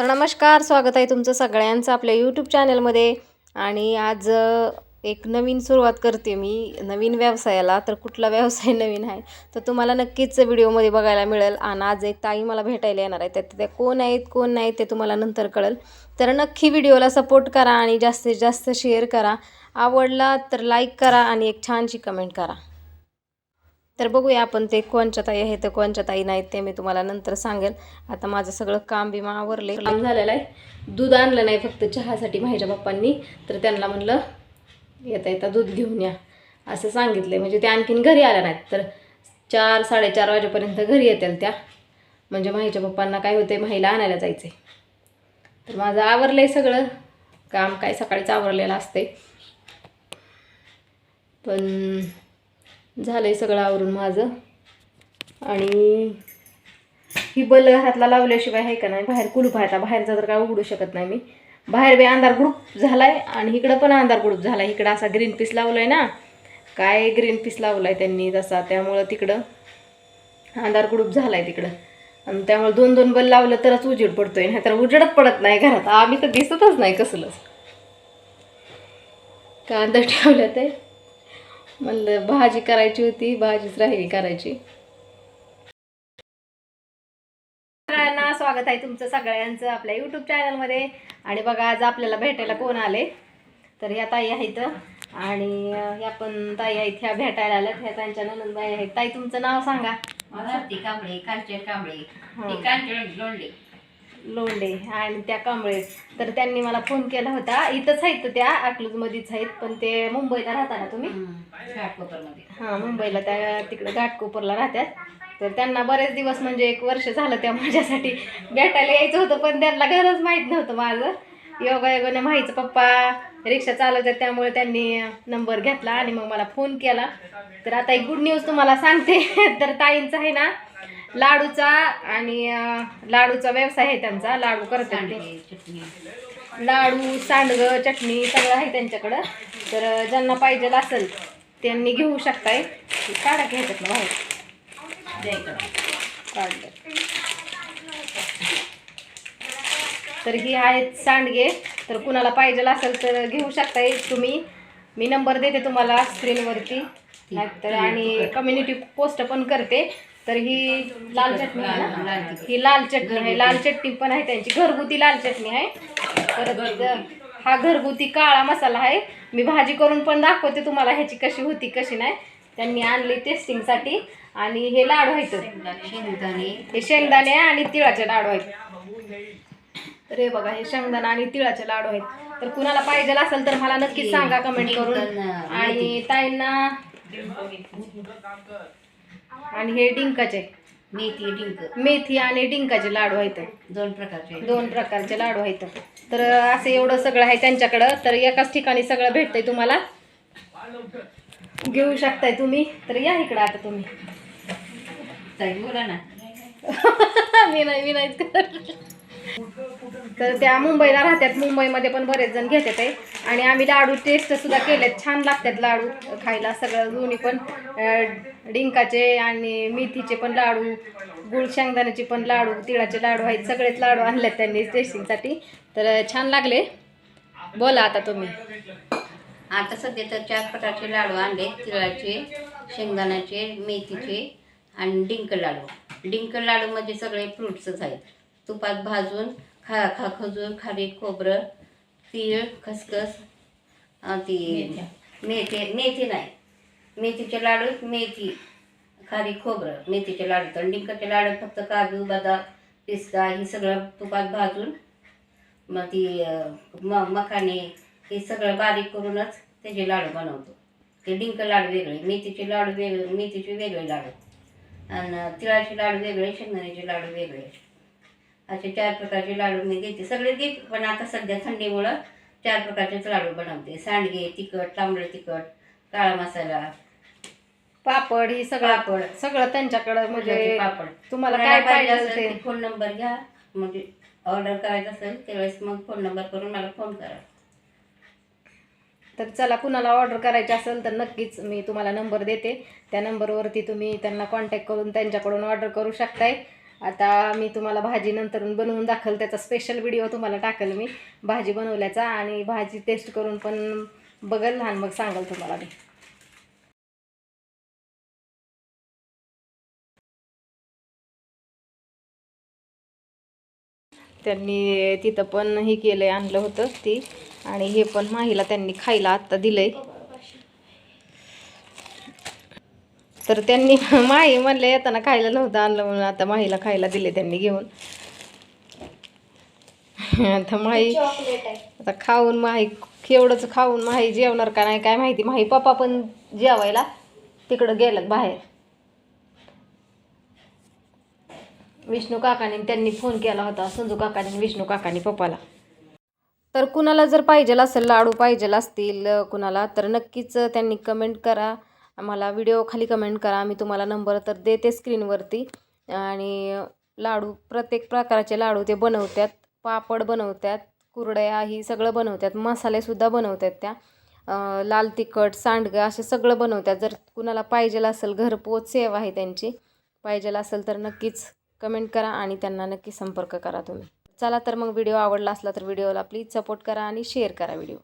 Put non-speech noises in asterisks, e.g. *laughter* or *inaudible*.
तर नमस्कार स्वागत आहे तुमचं सगळ्यांचं आपल्या यूट्यूब चॅनलमध्ये आणि आज एक नवीन सुरुवात करते मी नवीन व्यवसायाला. तर कुठला व्यवसाय *laughs* नवीन आहे? तर तुम्हाला नक्कीच व्हिडिओमध्ये बघायला मिळेल. आणि आज एक ताई मला भेटायला येणार आहे त्यात त्या कोण आहेत कोण नाहीत ते तुम्हाला नंतर कळेल. तर नक्की व्हिडिओला सपोर्ट करा आणि जास्तीत जास्त शेअर करा. आवडला तर लाईक करा आणि एक छानशी कमेंट करा. तर बघूया आपण ते कोणच्या ताई आहे तर कोणच्या ताई नाहीत ते मी तुम्हाला नंतर सांगेल. आता माझं सगळं काम बिमा आवरले काम झालेलं आहे. दूध आणलं नाही फक्त चहासाठी माझ्या पप्पांनी. तर त्यांना म्हणलं येता येता दूध घेऊन या. असं सांगितलं म्हणजे ते आणखीन घरी आल्या नाहीत. तर चार साडेचार वाजेपर्यंत घरी येतील त्या. म्हणजे माहीच्या पप्पांना काय होते माहीला आणायला जायचं तर माझं आवरलं आहे सगळं. काम काय सकाळीच आवरलेलं असते पण झालं आहे सगळं आवरून माझं. आणि ही बल हातला लावल्याशिवाय आहे का नाही? बाहेर कुलूप आहे आता. बाहेरचा तर काय उघडू शकत नाही मी. बाहेर बी अंधार ग्रुप झाला आहे आणि इकडं पण अंधार ग्रुप झाला आहे इकडं असा ग्रीन पीस लावलाय ना. काय ग्रीन पीस लावलाय त्यांनी तसा. त्यामुळं तिकडं अंधार ग्रुप झालाय तिकडं. आणि त्यामुळे दोन दोन बल लावलं तरच उजेड पडतोय. नाही तर उजेडच पडत नाही घरात. आम्ही तर दिसतच नाही कसलंच. कांदा ठेवलं ते? म्हणलं भाजी करायची होती भाजीच राहिली करायची. सगळ्यांना स्वागत आहे तुमचं सगळ्यांचं आपल्या यूट्यूब चॅनलमध्ये आणि बघा आज आपल्याला भेटायला कोण आले? तर ह्या ताई आहेत. आणि ह्या पण ताई आहेत ह्या भेटायला आल्यात. ह्या त्यांच्या ननंदबाई आहेत. ताई तुमचं नाव सांगा. भारती कांबळे कांचन कांबळे. ते कांचन लोंढे. लोंढे आणि त्या कांबळे. तर त्यांनी मला फोन केला होता. इथंच आहेत त्या अकलूजमध्येच आहेत पण ते मुंबईला राहता ना तुम्ही घाटकोपरमध्ये हां मुंबईला. त्या तिकडे घाटकोपरला राहतात. तर त्यांना बरेच दिवस म्हणजे एक वर्ष झालं त्या माझ्यासाठी भेटायला यायचं होतं पण त्यांना घरच माहीत नव्हतं माझं. योगा योगाने माहीचं पप्पा रिक्षा चालवतात त्यामुळे त्यांनी नंबर घेतला आणि मग मला फोन केला. तर आता एक गुड न्यूज तुम्हाला सांगते. *laughs* तर ताईंचा आहे ना लाडूचा आणि लाडूचा व्यवसाय आहे त्यांचा. लाडू करतात ते. लाडू सांडगं चटणी सगळं आहे त्यांच्याकडं. तर ज्यांना पाहिजे असेल त्यांनी घेऊ शकताय. काढा घ्यायच्यात ना बाहेर. काढलं. तर ही आहेत सांडगे. तर कुणाला पाहिजे असेल तर घेऊ शकताय तुम्ही. मी नंबर देते तुम्हाला स्क्रीनवरती. नाहीतर आणि कम्युनिटी पोस्ट पण करते. तर ही लाल चटणी आहे ना. ही लाल चटणी आहे. लाल चटणी पण आहे त्यांची. घरगुती लाल चटणी आहे. परत हा घरगुती काळा मसाला आहे. मी भाजी करून पण दाखवते तुम्हाला ह्याची कशी होती कशी नाही. त्यांनी आणली टेस्टिंगसाठी आणि हे लाडू आहेत. शेंगदाणे हे शेंगदाणे आणि तिळाचे लाडू आहेत. तर हे बघा हे शेंगदाणा आणि तिळाचे लाडू आहेत. तर कुणाला पाहिजे असेल तर मला नक्कीच सांगा कमेंट करून. आणि ताईंना आणि हे डिंकाचे. मेथी डिंक. मेथी आणि डिंकाचे लाडू आहेत. दोन प्रकारचे दोन प्रकारचे लाडू आहेत. तर असं एवढं सगळं आहे त्यांच्याकडं. तर एकाच ठिकाणी सगळं भेटतंय तुम्हाला. घेऊ शकताय तुम्ही. तर या इकडं आता तुम्ही. बोला ना. *laughs* मी नाही मी नाहीच करत. तर त्या मुंबईला राहतात. मुंबईमध्ये पण बरेच जण घेतात आहे आणि आम्ही लाडू टेस्टसुद्धा केलेत. छान लागतात लाडू खायला सगळं दोन्ही पण. डिंकाचे आणि मेथीचे पण लाडू गुळ शेंगदाण्याचे पण लाडू तिळाचे लाडू आहेत. सगळेच लाडू आणलेत त्यांनी टेस्टिंगसाठी तर छान लागले. बोला आता तुम्ही. आता सध्या तर चार प्रकारचे लाडू आणले. तिळाचे शेंगदाण्याचे मेथीचे आणि डिंक लाडू. डिंक लाडूमध्ये सगळे फ्रुट्सच आहेत. तुपात भाजून खा खा खजूर खारी खोबरं तीळ खसखस ती मेथी. मेथी नाही. मेथीचे लाडू मेथी खारी खोबरं मेथीचे लाडू. तर डिंकाचे लाडू फक्त काजू बदाम पिस्ता हे सगळं तुपात भाजून मग ती म मखाने हे सगळं बारीक करूनच त्याचे लाडू बनवतो. ते डिंक लाडू वेगळे मेथीचे लाडू वेगळे मेथीचे वेगळे लाडू. आणि तिळाचे लाडू वेगळे शेंगदाण्याचे लाडू वेगळे. असे चार प्रकारचे लाडू मी घेते. सगळे घेते पण आता सध्या थंडीमुळं चार प्रकारचेच लाडू बनवते. सांडगे तिखट तांबडे तिखट काळा मसाला. पापड ही सगळं पापड. सगळं त्यांच्याकडं म्हणजे पापड. तुम्हाला काय पाहिजे असेल असेल? ते फोन नंबर घ्या. म्हणजे ऑर्डर करायचं असेल त्यावेळेस मग फोन नंबर करून मला फोन करा. तर चला कुणाला ऑर्डर करायची असेल तर नक्कीच मी तुम्हाला नंबर देते. त्या नंबरवरती तुम्ही त्यांना कॉन्टॅक्ट करून त्यांच्याकडून ऑर्डर करू शकताय. आता मी तुम्हाला भाजी नंतरून बनवून दाखल त्याचा स्पेशल व्हिडिओ तुम्हाला टाकेल मी भाजी बनवल्याचा आणि भाजी टेस्ट करून पण बघल लहान मग सांगाल तुम्हाला मी. त्यांनी तिथं पण हे केलंय आणलं होतं ती. आणि हे पण माहीला त्यांनी खायला आत्ता दिलंय. तर त्यांनी *laughs* माही म्हणले येताना खायला नव्हतं आणलं म्हणून आता माहीला खायला दिले त्यांनी घेऊन. *laughs* आता माही आता खाऊन माही एवढंच खाऊन माही जेवणार का नाही काय माहिती. माही पप्पा पण जेवायला तिकडं गेल्यात बाहेर. विष्णू काकाने त्यांनी फोन केला होता संजू काकाने विष्णू काकाने पप्पाला. तर कुणाला जर पाहिजे असेल लाडू पाहिजे असतील कुणाला तर नक्कीच त्यांनी कमेंट करा. आम्हाला व्हिडिओ खाली कमेंट करा. मी तुम्हाला नंबर तर देते स्क्रीनवरती आणि लाडू प्रत्येक प्रकारचे लाडू ते बनवतात. पापड बनवतात कुरड्या ही सगळं बनवतात. मसालेसुद्धा बनवतात त्या. लाल तिखट सांडगं असे सगळं बनवतात. जर कुणाला पाहिजे असेल घरपोच सेवा आहे त्यांची पाहिजे असेल तर नक्कीच कमेंट करा आणि त्यांना नक्की संपर्क करा तुम्ही. चला तर मग व्हिडिओ आवडला असला तर व्हिडिओला प्लीज सपोर्ट करा आणि शेअर करा व्हिडिओ